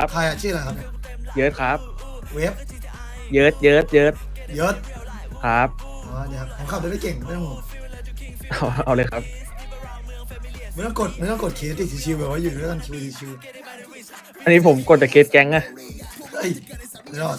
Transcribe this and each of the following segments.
ครับ ใครอะชื่ออะไรครับเนี่ยเยิร์ดครับ เว็บเยิร์ดเยิร์ดเยิร์ดเยศครับ อ๋อเนี่ยผมขับรถไม่เก่งไม่ต้องห่วงเอาเอาเลยครับ ไม่ต้องกดไม่ต้องกดเคสดิชิวๆแบบว่าอยู่ด้วยกันชิวอันนี้ผมกดแต่เคสแก๊งอะๆเอ้ยรอด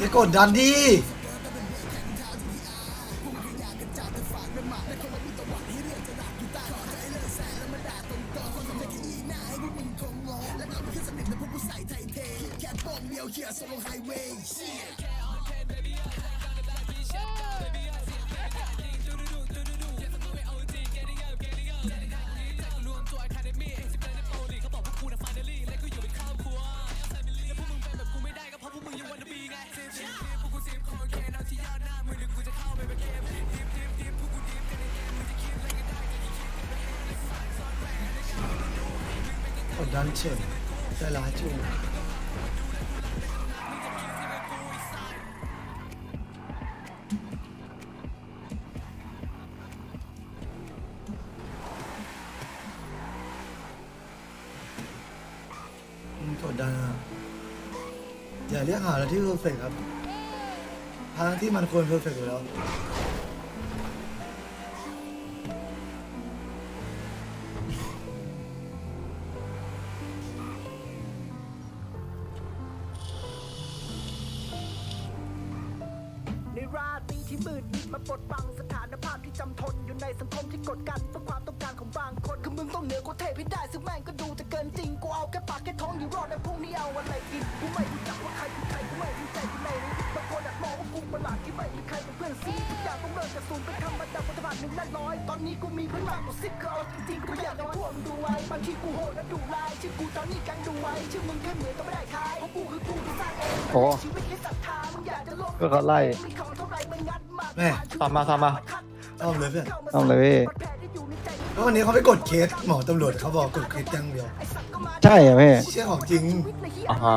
ย่ากดดันดิ ดดันเฉยใจร้ายจูอืมกดดันอะอย่าเรียกหาอะไรที่เพอร์เฟกครับทางที่มันควรเพอร์เฟกอยู่แล้ว ราตรีที่มืดมิดมาปลดบังสถานภาพที่จำทนอยู่ในสังคมที่กดกันเพื่อความต้องการของบางคนคือมึงต้องเหนือกว่าเทพให้ได้ซึ่งแม่งก็ดูจะเกินจริงกูเอาแค่ปากแค่ท้องอยู่รอดและพรุ่งนี้เอาอะไรกินกูไม่รู้จักว่าใครคือใครกูไม่รู้ใจกูไม่รู้ บางคนอาจมองว่ากูประหลาดที่ไม่มีใครเป็นเพื่อนซีทุกอย่างต้องเริ่มจากศูนย์เป็นธรรมดาปฏิบัติหนึ่งและร้อยตอนนี้กูมีเพื่อนมากกว่าสิบคือเอาจริงๆกูอยากให้พวกมึงดูไว้บางทีกูโหดและดุร้ายชื่อกูตอนนี้กังดูไว้ชื่อมึงแค่เหมือนก็ไม่ได้ขายเพราะกูคือกูที่สร้างเองโอ้ชีวิตที่ศรัทธามึงอยากจะลบก็เขาไล่แม่ทำมาทำมาเอาเลยเพื่อนเอาเลยพี่แล้ววันนี้เขาไปกดเคสหมอตำรวจเขาบอกกดเคสอย่างเดียวใช่เหรอพี่เชี่ยของจริงอ่าฮะ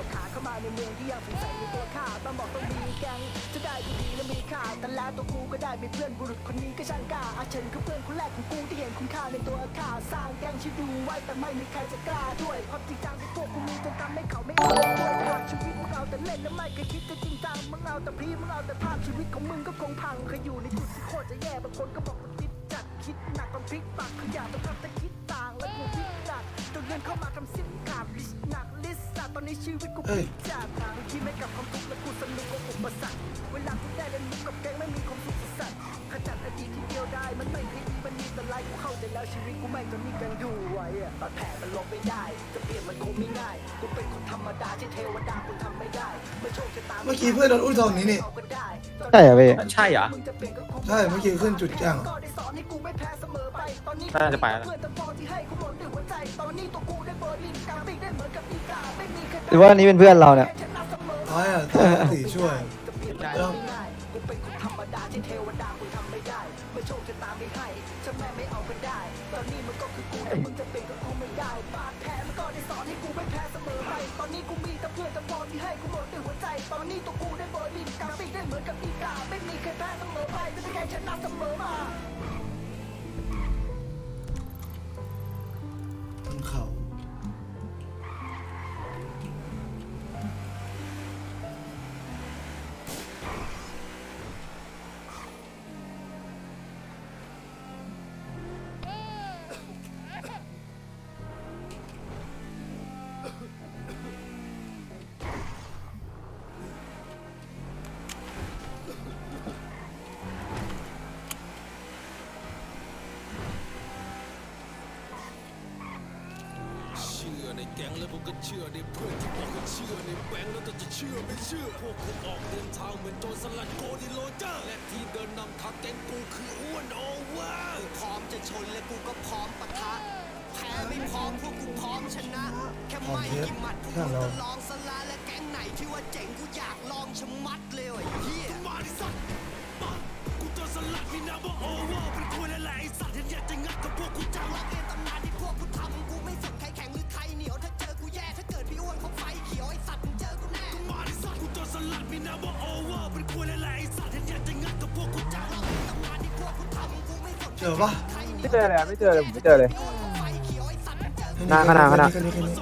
วขาเข้ามาในเมืองที่ยังสงสัยในตัวข้าต้องบอกต้องมีแก๊งจะได้ดูดีและมีค่าแต่แล้วตัวกูก็ได้มีเพื่อนบุรุษคนนี้ก็ช่างกล้าอาเฉินคือเพื่อนคนแรกของกูที่เห็นคุณค่าในตัวข้าสร้างแก๊งชื่ดูไว้แต่ไม่มีใครจะกล้าด้วยความจริงจังที่พวกกูมีจนทำให้เขาไม่เอาด้วยภาพชีวิตมึงเอาแต่เล่นและไม่เคยคิดจะจริงจังมึงเอาแต่พรีมึงเอาแต่ภาพชีวิตของมึงก็คงพังเคยอยู่ในจุดที่โคตรจะแย่บางคนก็บอกว่าคิดจัดคิดหนักก่อนพลิกปากขยะต้องทำแต่คิดต่างและกูคิดหนักจนเงินเข้ามาทำสิ้นขาดลิสหนักลิ อนนี้ชีวิตกูเอ้ย จากบางที่ไม่กับความทุกข์และกูสนุกกับอุปสรรคเวลากูได้เล่นมุกกับแก๊งไม่มีความสุขสัตว์ขจัดอดีตที่เดียวได้มันไม่เคยดีมันมีแต่ไรกูเข้าใจแล้วชีวิตกูไม่งจะมีกันดูไว้อะบาดแผลมันลบไม่ได้ จะเปลี่ยนมันคงไม่ง่ายกูเป็นคนธรรมดาที่เทวดากูทำไม่ได้เมื่อโชคชะตาเมื่อกี้เพื่อนโดนอุ้ยทองนี้นี่เอาก็ได้ใช่เหรอพี่ใช่เหรอมึงจะเปลี่ยนก็คงใช่ เมื่อกี้ขึ้นจุดแจ้งก็ได้สอนให้กูไม่แพ้เสมอไป ตอนนี้น่าจะไปแล้วเพื่อนแต่พอที่ให้กูหมดด้วยหัวใจตอนนี้ตัวกูได้เบอร์ลินกลางปีกได้เหมือนกับอีกาไม่มีใครหรือว่าอันนี้เป็นเพื่อนเราเนี่ยท้ายอะต้องตีช่วย ใช่แล้วกูเป็นคนธรรมดาที่เทว แล้วผมก็เชื่อในเพื่อนที่บอกให้เชื่อในแบงค์แล้วแต่จะเชื่อไม่เชื่อ พวกกูออกเดินทางเหมือนโจรสลัดโกดิโรเจอร์และที่เดินนำทางแก๊งกูคืออ้วนโอเวอร์พร้อมจะชนและกูก็พร้อมปะทะแพ้ไม่พร้อมพวกกูพร้อมชนะ แค่ไม่กี่หมัดพวกกูจะลองสลาและแก๊งไหนที่ว่าเจ๋งกูอยากลองชะมัดเลยว่ะไอ้เฮียมาดิสัตว์มากูโจรสลัดมีนามว่าโอเวอร์เป็นคุยและแหละไอ้สัตว์ฉันอยากจะงัดกับพวกกูจังล็อกเรียนตำนานที่พวกกูทำกูไม่สน นามว่าโอเวอร์เป็นคุยและแหละไอ้สัตว์ฉันอยากจะงัดกับพวกกูจังล็อกเรียนตำนานที่พวกกูทำกูไม่สนเจอปะใครเหนียวไม่เจอเลยอะไม่เจอเลยผมไม่เจอเลยพี่อ้วนเขาไฟเขียวไอ้สัตว์มึงเจอกูหน้าขนาดขนาดคันนี้คันนี้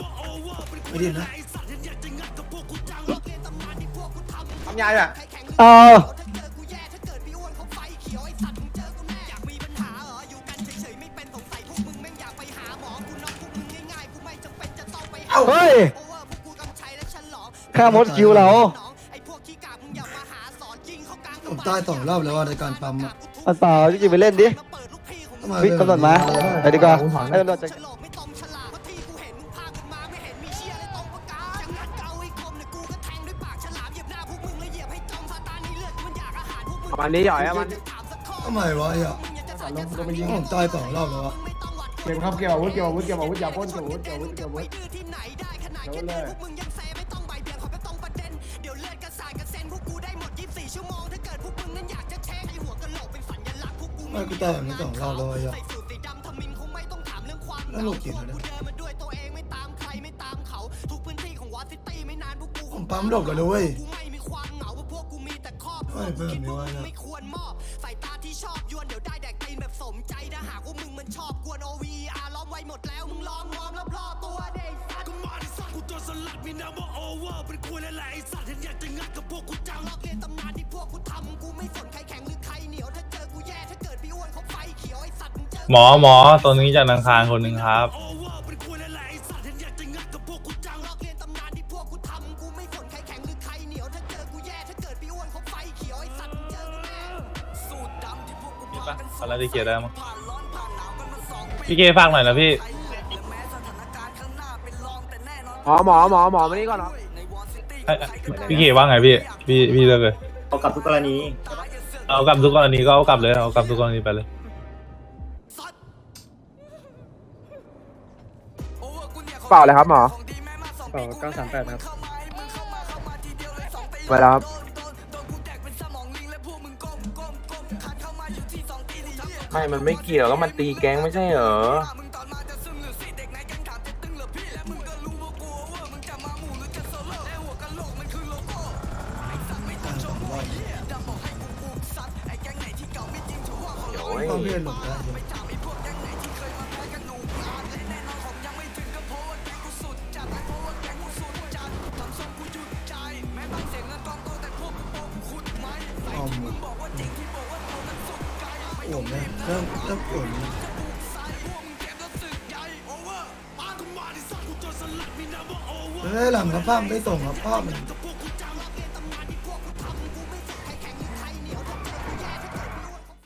ว่าโอเวอร์เป็นคไม่นดีอะไรนะสัตว์ที่อยากจะงัดกับพวกกูจังทำยายอะเออถ้าเจอกูแย่ถ้าเกิดพี่อ้วนเขาไฟเขียวไอ้สัตว์มึงเจอกูแน่อยากมีปัญหาเหรออยู่กันเฉยๆไม่เป็นสงสัยพวกมึงแม่งอยากไปหาหมอกูน็อกพวกมึงง่ายๆกูไม่จำเป็นจะต้องไปหาเฮ้ย ค่ามดคิวเราน้องไอ้พวกขี้กากมึงอย่ามาหาสอนยิงเข้ากลางกระผมบาลตายสองรอบแล้วว่าในการปั๊มอะมันเปล่าจริงๆไปเล่นดิมาเปิดลูกพี่ของทำไมมึงวิกำหนดมาไปดีกว่าให้ตำรวจจัดฉลองไม่ตรงฉลากเพราะที่กูเห็นมึงพากันมาไม่เห็นมีเชี่ยอะไรตรงประกาศจังงัดเกาไอ้คมเนี่ยกูก็แทงด้วยปากฉลามเหยียบหน้าพวกมึงแล้วเหยียบให้จมซาตานนี่เลือดกูมันอยากอาหารพวกมึงวันนี้หย่อยอะมันถามสักข้อทำไมวะไอ้อะมึงอยากจะใส่จะใส่ผมตายสองรอบแล้วอะไม่ต้องหวัดเก็บครับเก็บอาวุธเก็บอาวุธเก็บอาวุธอย่าปล้นเก็บอาวุธเก็บอาวุธเก็บอาวุธดื้อที่ไหนได้ขนาดแค่เดินพวกมึงยั นั้นอยากจะแช่งไอ้หัวกะโหลกเป็นสัญลักษณ์พวกกูไม่กูตายแบบนี้สองรอบแล้วไอ้อะใส่สูทสีดำทมินคงไม่ต้องถามเรื่องความน่าหงุดหงิดพวกนะกูเดินมาด้วยตัวเองไม่ตามใครไม่ตามเขา ทุกพื้นที่ของวอซิตี้ไม่นานพวกกูผมปั๊มหลบกันเลยเว้ยกูไม่มีความเหงาเพราะพวกกูมีแต่ครอบครัวไม่เป็นแบบนี้คิดว่าไว้มึงนะไม่ควรมอบสายตาที่ชอบยวนเดี๋ยวได้แดกตีนแบบสมใจถ้าหากว่ามึงมันชอบกวน OVR ล้อมไว้หมดแล้วมึงล้อมล้อมรอบๆตัว โอเวอร์เป็นคนอะไรสัตว์ที่อยากจะงัดกับพวกกูจังลอกเรียนตำนานที่พวกกูทำกูไม่สนใครแข็งหรือใครเหนียวถ้าเจอกูแย่ถ้าเกิดพี่อ้วนเขาไฟเขียวไอ้สัตว์มึงเจอหมอหมอตัวนี้จากนังคารคนหนึ่งครับโอเวอร์เป็นคนอะไรสัตว์ที่อยากจะงัดกับพวกกูจังลอกเรียนตำนานที่พวกกูทำกูไม่สนใครแข็งหรือใครเหนียวถ้าเจอกูแย่ถ้าเกิดพี่อ้วนเขาไฟเขียวไอ้สัตว์มึงเจอกูแน่สูตรดำที่พวกกูมีพาปะกันตอนแรกที่เขียนได้มั้งผ่านร้อนผ่านหนาวกันมาสองปีพี่เกฝากหน่อยนะพี่ หมอหมอหมอหมอมานี่ก่อนเนาะในวอลซิตี้เอ้ยพี่เกว่าไงพี่ พี่พี่เลือกเลยเอากับทุกกรณี เอากลับทุกกรณีก็เอากลับเลยเอากลับทุกกรณีไปเลยเปล่าเลยครับหมอเปล่าเก้าสามแปดครับ ไปแล้วครับไม่ มันไม่เกี่ยวก็มันตีแก๊งไม่ใช่เหรอ อ้ปั๊มเพื่อนหลบได้ออมว่ะโอ้แม่งเริ่มเริ่มโอมาดิสัตว์กูโจรสลัดเฮ้ได้หลังครับป้าไม่ส่งครับพ่อมัน